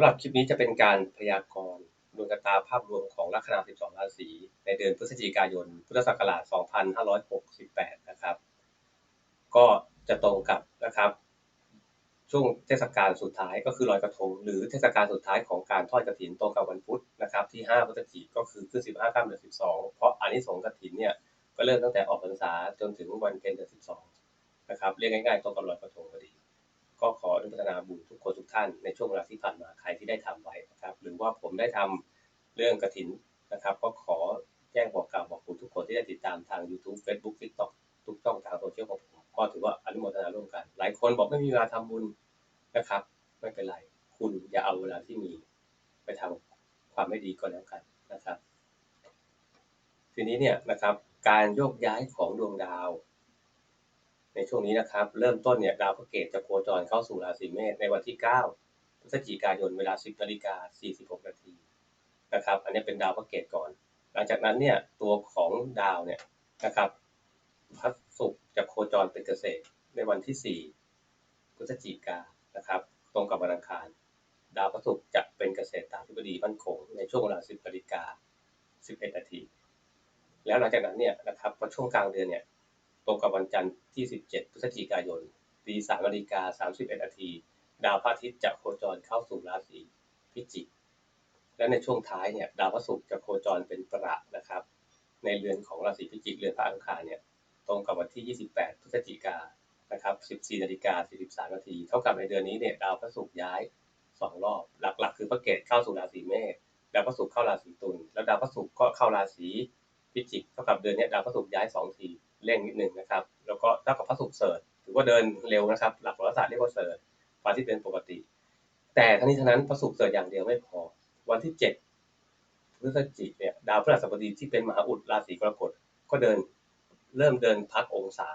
ำหรับคลิปนี้จะเป็นการพยากรณ์ดวงชะตาภาพรวมของลัคนา 12 ราศีในเดือนพฤศจิกายน พุทธศักราช 2568 นะครับ ก็จะตรงกับนะครับ ช่วงเทศกาลสุดท้ายก็คือลอยกระทง หรือเทศกาลสุดท้ายของการทอดกระถินตรงกับวันพุธนะครับ ที่ 5 พฤศจิกก็คือขึ้น 15ค่ำเดือน12 เพราะอานิสงส์กระถินเนี่ยก็เริ่มตั้งแต่ออกพรรษาจนถึงวันเพ็ญเดือน 12 นะครับเรียกง่ายๆตรงกับลอยกระทงพอดี ก็ขออนุโมทนาบุญทุกคนทุกท่านในช่วงเวลาที่ผ่านมาใครที่ได้ทำไว้นะครับ หรือว่าผมได้ทำเรื่องกระถินนะครับ ก็ขอแจ้งบอกกล่าวบอกคุณทุกคนที่ได้ติดตามทาง YouTube Facebook TikTok ทุกช่องทางโซเชียลของผมก็ถือว่าอนุโมทนาร่วมกัน หลายคนบอกไม่มีเวลาทำบุญนะครับ ไม่เป็นไร คุณอย่าเอาเวลาที่มีไปทำความไม่ดีก็แล้วกันนะครับ ทีนี้เนี่ยนะครับการโยกย้ายของดวงดาว ในช่วงนี้นะครับ เริ่มต้นเนี่ยดาวพระเกตจะโคจรเข้าสู่ราศีเมษในวันที่ 9 พฤศจิกายนเวลา 10นาฬิกา46 นาทีนะครับ อันนี้เป็นดาวพระเกตก่อน หลังจากนั้นเนี่ยตัวของดาวเนี่ยนะครับพระศุกร์จะโคจรเป็นเกษตรในวันที่ 4 พฤศจิกานะครับ ตรงกับวันอังคาร ดาวพระศุกร์จะเป็นเกษตรตามธิบดีมั่นคงในช่วงเวลา 10นาฬิกา11นาทีแล้วหลังจากนั้นเนี่ยนะครับพอช่วงกลางเดือนเนี่ย ตรงกับวันจันทร์ที่ 17 พฤศจิกายนตี3นาฬิกา31นาที ดาวพระอาทิตย์จะโคจรเข้าสู่ราศีพิจิก และในช่วงท้ายเนี่ยดาวพระศุกร์จะโคจรเป็นประนะครับ ในเรือนของราศีพิจิกเรือนพระอังคารเนี่ยตรงกับวันที่ 28 พฤศจิกานนะครับ14นาฬิกา43นาที เท่ากับในเดือนนี้เนี่ยดาวพระศุกร์ย้าย 2 รอบ หลักๆ คือพระเกตเข้าสู่ราศีเมษ ดาวพระศุกร์เข้าราศีตุล แล้วดาวพระศุกร์ก็เข้าราศี พิจิกเท่ากับเดือนนี้ดาวพระศุกร์ย้าย2ทีเร่งนิดหนึ่งนะครับ แล้วก็เท่ากับพระศุกร์เสริฐถือว่าเดินเร็วนะครับ หลักโหราศาสตร์เรียกว่าเสริฐฟ้าที่เป็นปกติ แต่ทั้งนี้ทั้งนั้นพระศุกร์เสริฐอย่างเดียวไม่พอ วันที่7พฤศจิกเนี่ยดาวพฤหัสบดีที่เป็นมหาอุดราศีกรกฎก็เดินเริ่มเดินพักองศา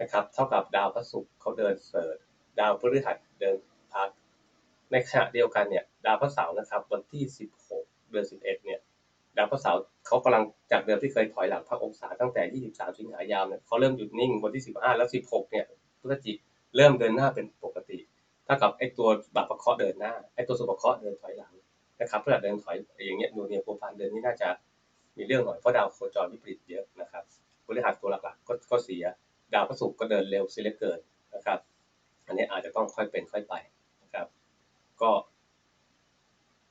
นะครับ เท่ากับดาวพระศุกร์เขาเดินเสริฐดาวพฤหัสเดินพักในขณะเดียวกันเนี่ยดาวพระเสาร์นะครับ วันที่ 16 เดือน 11 เนี่ย ดาวพระเสาร์เขากำลังจากเดิมที่เคยถอยหลังพักองศาตั้งแต่ 23 สิงหายามเนี่ยเขาเริ่มหยุดนิ่งวันที่ 15 แล้ว 16 เนี่ยพฤศจิกเริ่มเดินหน้าเป็นปกติถ้ากับไอ้ตัวบาปประเคาะเดินหน้าไอ้ตัวสุภเคาะเดินถอยหลังนะครับเพื่อเดินถอยอย่างเงี้ยดูเนี่ยโปรฟันเดินนี่น่าจะมีเรื่องหน่อยเพราะดาวโคจรวิปริตเยอะนะครับบริหารตัวหลักๆก็ก็เสียดาวพระศุกร์ก็เดินเร็วเสียเลเกินนะครับ อันนี้อาจจะต้องค่อยเป็นค่อยไปนะครับ ก็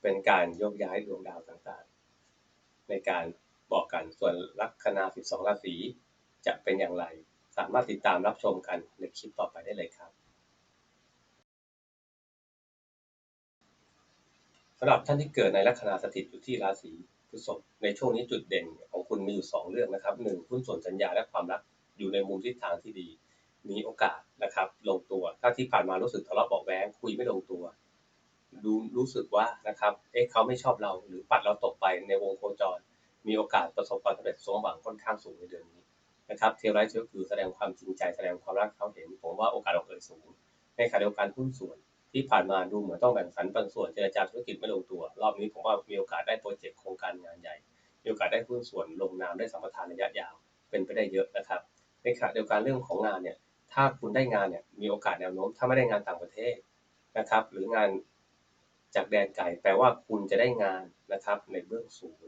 เป็นการโยกย้ายดวงดาวต่างๆ ในการบอกกันส่วนลัคนา 12 ราศีจะเป็นอย่างไร สามารถติดตามรับชมกันในคลิปต่อไปได้เลยครับสำหรับท่านที่เกิดในลัคนาสถิตอยู่ที่ราศีพฤษภในช่วงนี้จุดเด่นของคุณมีอยู่ 2 เรื่องนะครับหนึ่งหุ้นส่วนสัญญาและความรักอยู่ในมุมทิศทางที่ดี มีโอกาสนะครับลงตัว ถ้าที่ผ่านมารู้สึกทะเลาะเบาแวงคุยไม่ลงตัว ดูรู้สึกว่านะครับ เอ๊ะเขาไม่ชอบเราหรือปัดเราตกไปในวงโคจร มีโอกาสประสบความสำเร็จสมหวังค่อนข้างสูงในเดือนนี้นะครับเทลไรเชลคือแสดงความจริงใจแสดงความรักเขาเห็น ผมว่าโอกาสออกเอ่ยสูง ในขณะเดียวกันหุ้นส่วนที่ผ่านมาดูเหมือนต้องแบ่งสรรปันส่วนเจรจาธุรกิจไม่ลงตัว รอบนี้ผมว่ามีโอกาสได้โปรเจกต์โครงการงานใหญ่ มีโอกาสได้หุ้นส่วนลงนามได้สัมปทานระยะยาว เป็นไปได้เยอะนะครับ ในขณะเดียวกันเรื่องของงานเนี่ยถ้าคุณได้งานเนี่ยมีโอกาสแนวโน้มถ้าไม่ได้งานต่างประเทศนะครับหรืองาน จากแดนไกลแปลว่าคุณจะได้งานนะครับในเบื้องสูง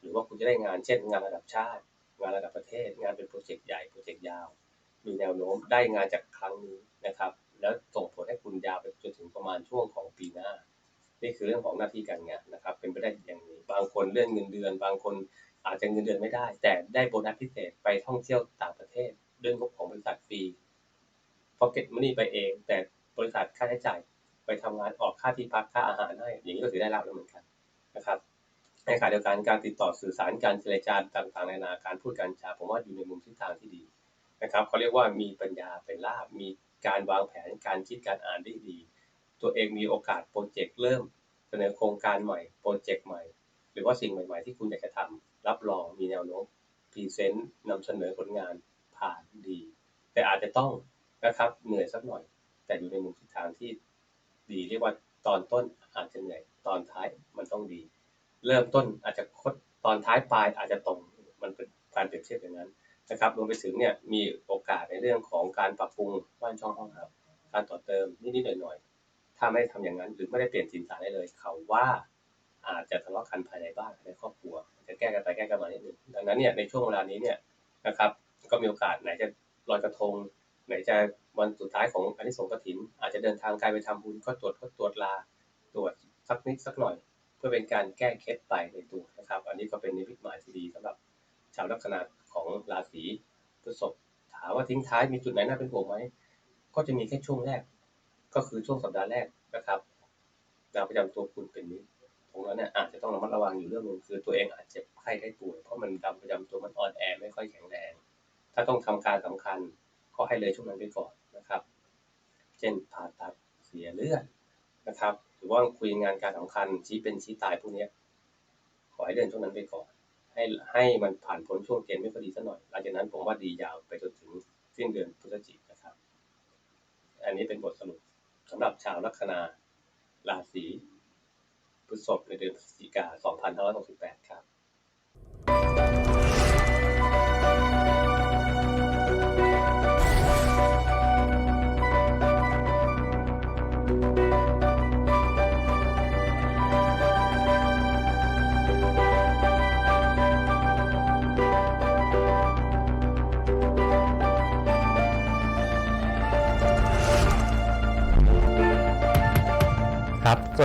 หรือว่าคุณจะได้งานเช่น งานระดับชาติ งานระดับประเทศ งานเป็นโปรเจกต์ใหญ่โปรเจกต์ยาว มีแนวโน้มได้งานจากครั้งนี้นะครับ แล้วส่งผลให้คุณยาวไปจนถึงประมาณช่วงของปีหน้า นี่คือเรื่องของหน้าที่การงานนะครับ เป็นไปได้อย่างนี้ บางคนเลื่อนเงินเดือน บางคนอาจจะเงินเดือนไม่ได้ แต่ได้โบนัสพิเศษไปท่องเที่ยวต่างประเทศเด้วยงบของบริษัทฟรี pocket money ไปเอง แต่บริษัทค่าใช้จ่าย ไปทำงานออกค่าที่พักค่าอาหารให้อย่างนี้ก็ถือได้รับแล้วเหมือนกันนะครับในขณะเดียวกันการติดต่อสื่อสารการเจรจาต่างๆในนาการพูดการจาผมว่าอยู่ในมุมทิศทางที่ดีนะครับเขาเรียกว่ามีปัญญาเป็นลาบมีการวางแผนการคิดการอ่านได้ดี ตัวเองมีโอกาสโปรเจกต์เริ่มเสนอโครงการใหม่โปรเจกต์ใหม่ หรือว่าสิ่งใหม่ ๆ ที่คุณอยากจะทำรับรองมีแนวโน้มพรีเซนต์นำเสนอผลงานผ่านดี แต่อาจจะต้องนะครับเหนื่อยสักหน่อย แต่อยู่ในมุมทิศทางที่ ดีเรียกว่าตอนต้นอาจจะเหนื่อยตอนท้ายมันต้องดี เริ่มต้นอาจจะคดตอนท้ายปลายอาจจะตรงมันเป็นการเปรียบเทียบอย่างนั้นนะครับรวมไปถึงเนี่ยมีโอกาสในเรื่องของการปรับปรุงบ้านช่องห้องครับการต่อเติมนิดๆหน่อยๆถ้าไม่ทำอย่างนั้นหรือไม่ได้เปลี่ยนสินสารได้เลย เขาว่าอาจจะทะเลาะกันภายในบ้านในครอบครัว จะแก้กันไปแก้กันมานิดนึงดังนั้นเนี่ยในช่วงเวลานี้เนี่ยนะครับก็มีโอกาสไหนจะลอยกระทง ไหนจะวันสุดท้ายของอานิสงส์กฐิน อาจจะเดินทางไกลไปทำบุญก็ตรวจก็ตรวจลาตรวจสักนิดสักหน่อย เพื่อเป็นการแก้เคล็ดไปในตัวนะครับ อันนี้ก็เป็นนิมิตหมายที่ดีสำหรับชาวลัคนาของราศีพฤษภถามว่าทิ้งท้ายมีจุดไหนน่าเป็นห่วงไหมก็จะมีแค่ช่วงแรก ก็คือช่วงสัปดาห์แรกนะครับดาวประจำตัวคุณเป็นนี้ตรงนั้นเนี่ยอาจจะต้องระมัดระวังอยู่เรื่องหนึงคือตัวเองอาจเจ็บไข้ได้ป่วยเพราะมันดาวประจำตัวมันอ่อนแอไม่ค่อยแข็งแรง ถ้าต้องทำการสำคัญ ก็ให้เลยช่วงนั้นไปก่อนนะครับ เช่นผ่าตัดเสียเลือดนะครับ หรือว่าคุยงานการสำคัญชี้เป็นชี้ตายพวกนี้ขอให้เดินช่วงนั้นไปก่อน ให้ให้มันผ่านพ้นช่วงเกณฑ์ไม่ค่อดีสักหน่อยหลังจากนั้นผมว่าดียาวไปจนถึงสิ้นเดือนพฤศจิกนะครับ อันนี้เป็นบทสรุปสำหรับชาวลัคนาราศีพฤษภในเดือนพฤศจิกา2568 ครับ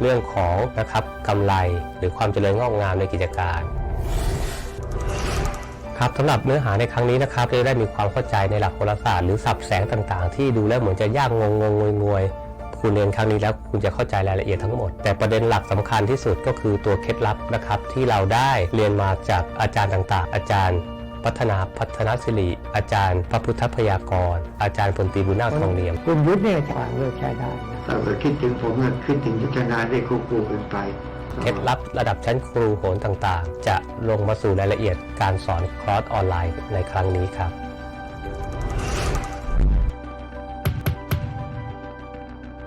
เรื่องของนะครับกำไรหรือความเจริญงอกงามในกิจการครับสำหรับเนื้อหาในครั้งนี้นะครับจะได้มีความเข้าใจในหลักโหราศาสตร์หรือสับแสงต่างๆ ที่ดูแล้วเหมือนจะยากงงงงงวยงวยคุณเรียนครั้งนี้แล้วคุณจะเข้าใจรายละเอียดทั้งหมด แต่ประเด็นหลักสำคัญที่สุดก็คือตัวเคล็ดลับนะครับ ที่เราได้เรียนมาจากอาจารย์ต่างๆ อาจารย์ พัฒนาพัฒนศิริอาจารย์ พระพุทธพยากร อาจารย์พลตีบุญนาคทองเนียมคุณยุทธเนี่ยจะเลิกใช้ได้ ถ้าเกิดคิดถึงผมก็คิดถึงยุทธนาได้ควบคู่กันไปเคล็ดลับระดับชั้นครูโหรต่างๆ จะลงมาสู่รายละเอียดการสอนคลอร์สออนไลน์ในครั้งนี้ครับ